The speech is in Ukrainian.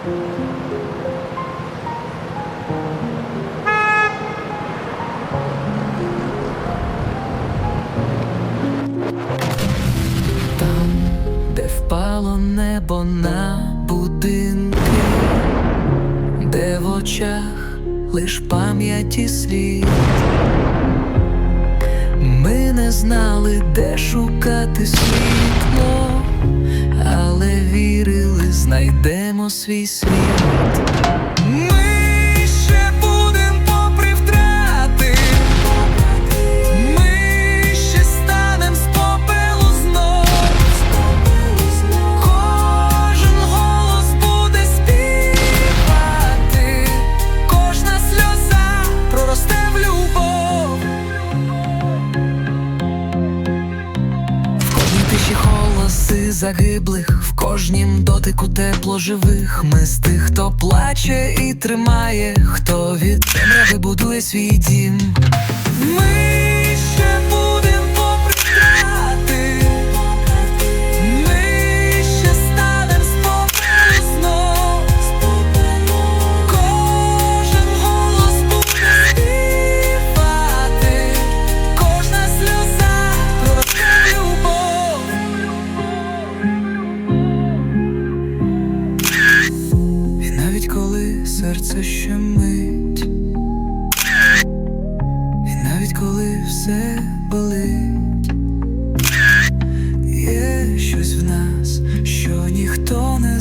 Там, де впало небо на будинки, де в очах лиш пам'ять слід. Ми не знали, де шукати світло, але вірили, знайдемо свій світ. Тиші голоси загиблих, в кожнім дотику тепло живих. Ми з тих, хто плаче і тримає, хто від темряви будує свій дім. Ми коли ще щемить, і навіть коли все болить, є щось в нас, що ніхто не